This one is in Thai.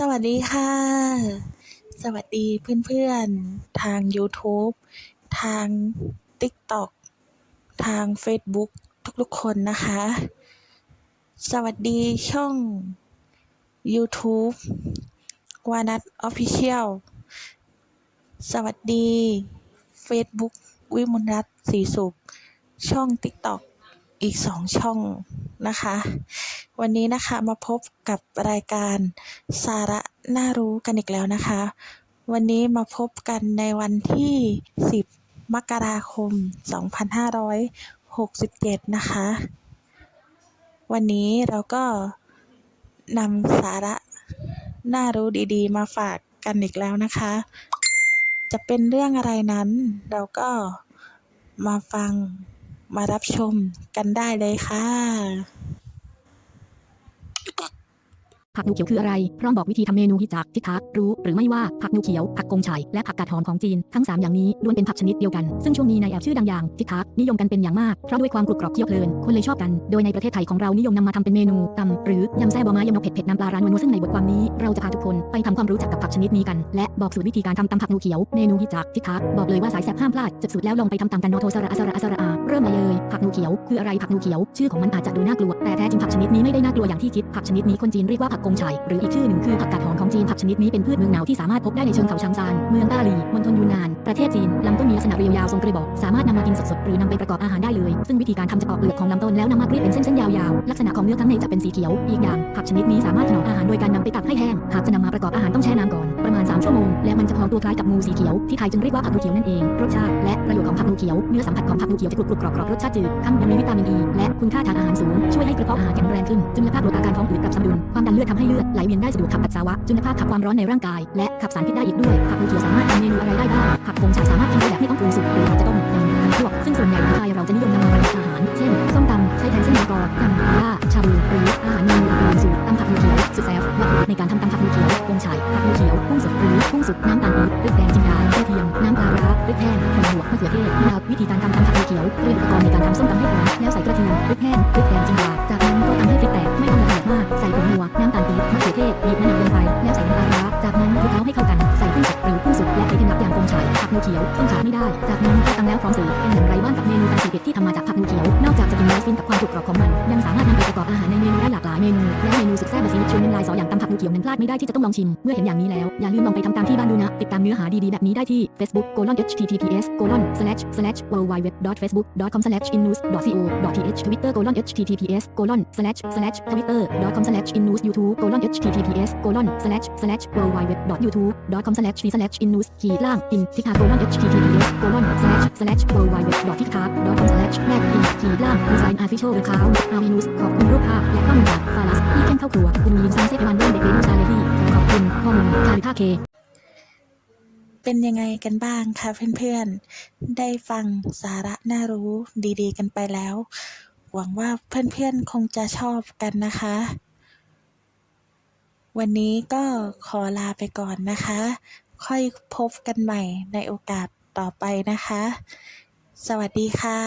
สวัสดีค่ะ สวัสดีเพื่อนๆ ทางยูทูบทาง TikTok ทางเฟซบุ๊กทุกๆคนนะคะ สวัสดีช่อง YouTube วานัทออฟฟิเชียลสวัสดี Facebook วิมลรัตน์ศรีสุข ช่อง TikTok อีกสองช่องนะคะ วันนี้นะคะมาพบกับรายการสาระน่ารู้กันอีกแล้วนะคะ วันนี้มาพบกันในวันที่ 10 มกราคม 2567 นะคะ วันนี้เราก็นำสาระน่ารู้ดีๆ มาฝากกันอีกแล้วนะคะ จะเป็นเรื่องอะไรนั้นเราก็มาฟัง มารับชมกันได้เลยค่ะ ผักนูเขียวคืออะไร พร้อมบอกวิธีทำเมนูฮิจากทิทักรู้ หรือไม่ว่าผักนูเขียว ผักกงไฉและผักกาดหอมของจีน ทั้ง 3 อย่างนี้ล้วนเป็นผักชนิดเดียวกัน ซึ่งช่วงนี้ในแอปชื่อดังอย่างทิทักนิยมกันเป็นอย่างมาก เพราะด้วยความกรุบกรอบเคี้ยวเพลิน คนเลยชอบกัน โดยในประเทศไทยของเรานิยมนำมาทำเป็นเมนูตำหรือยำแซ่บะม้ายำนกเผ็ดเผ็ดน้ำปลาร้านนัวซึ่งในบทความนี้เราจะพาทุกคนไปทำความรู้จักกับผักชนิดนี้กัน และบอกสูตรวิธีการทำตำผักนูเขียวเมนูฮิจากทิทักบอกเลยว่าสายแซ่บห้ามพลาดจดสูตรแล้วลองไปทำตามกันโนโทสระอสระอสระอาเริ่มเลยเลยผักนูเขียวคืออะไรผักนูเขียว ชื่อของมันอาจจะดูน่ากลัวแต่แท้จริงผักชนิดนี้ไม่ได้น่ากลัวอย่างที่คิดผักชนิดนี้คนจีนเรียกว่าผักกงไฉหรืออีกชื่อหนึ่งคือผักกาดหอมของจีนผักชนิดนี้เป็นพืชเมืองหนาวที่สามารถพบได้ในเชิงเขาชางซาน เมืองต้าหลีมณฑลยูนนาน ประเทศจีนลำต้นมีลักษณะเรียวยาวทรงกระบอกสามารถนำมากินสดๆหรือนำไปประกอบอาหารได้เลย ซึ่งวิธีการทำจะปอกเปลือกของลำต้นแล้วนำมากรีดเป็นเส้นๆยาวๆลักษณะของเนื้อข้างในจะเป็นสีเขียว อีกอย่างผักชนิดนี้สามารถถนอมอาหารโดยการนำไปตักให้แห้งหากจะนำมาประกอบอาหารต้องแช่น้ำก่อนประมาณ 3 ชั่วโมงและมันจะพองตัวคล้ายกับงูสีเขียวที่ไทยจึงเรียกว่าผักนูเขียวนั่นเองรสชาติและประโยชน์ของผักนูเขียวเนื้อสัมผัสของผักนูเขียวจะกรุบกรอบกรอบรสชาติจืดทั้งยังมีวิตามินอีและคุณค่าทางอาหารสูงช่วยให้กระเพาะอาหารแข็งแรงขึ้นจุลภาพลดอาการท้องอืดกับสมดุลความดันเลือดทำให้เลือดไหลเวียนได้สะดวกขับปัสสาวะจุลภาพขับความร้อนในร่างกาย และขับสารพิษได้อีกด้วยผักนูเขียวสามารถทำเมนูอะไรได้บ้างผักกงฉายสามารถกินได้แบบไม่ต้องปรุงสุกหรือเราจะต้มยำน้ำลวกซึ่งส่วนใหญ่ในไทยเราจะนิยมนำมาประกอบอาหาร เช่น ส้มตำใช้แทนเส้นมะกอกตำปลาร้าชาบูหรืออาหารเมนูอื่นสูตรตำผักนูเขียวสุดแซ่บวัตถุในการทำตำผักนูเขียวกงฉายผักนูเขียวกุ้งสดหรือกุ้งสุกน้ำตาลปี๊บพริกแดงจินดากระเทียมน้ำปลาร้าพริกแห้งหอมหัวมะเขือเทศนาววิธีการทำตำผักนูเขียวเตรียมอุปกรณ์ในการทำส้มตำให้พร้อมแล้วใส่กระเทียมพริกแห้ง นูเขียวต้องขาดไม่ได้ จากนั้นก็ตำแล้วพร้อมเสิร์ฟเป็นอย่างไรบ้างกับเมนูตำสีเผ็ดที่ทำมาจากผักนูเขียว นอกจากจะกินแล้วฟินกับความกรุบกรอบของมัน ยังสามารถ งูเขียวนั้นพลาดไม่ได้ที่จะต้องลองชิม เมื่อเห็นอย่างนี้แล้ว อย่าลืมลองไปทำตามที่บ้านดูนะ ติดตามเนื้อหาดีๆ แบบนี้ได้ที่ Facebook colon https colon slash slash worldwideweb facebook com slash innews co th twitter colon https colon slash slash twitter com slash innews youtube colon https colon slash slash worldwideweb youtube com slash v slash innews ขีดล่าง in ทิกทา colon https colon slash slash worldwide tiktok com slash แลก in ขีดล่าง design official account avinus ขอบคุณรูปภาพและข้อมูลจากฟาลัสที่เข้ม 5K เป็นยังไงกันบ้างคะเพื่อนๆ ได้ฟังสาระน่ารู้ดีๆ กันไปแล้ว หวังว่าเพื่อนๆ คงจะชอบกันนะคะ วันนี้ก็ขอลาไปก่อนนะคะ ค่อยพบกันใหม่ในโอกาสต่อไปนะคะ สวัสดีค่ะ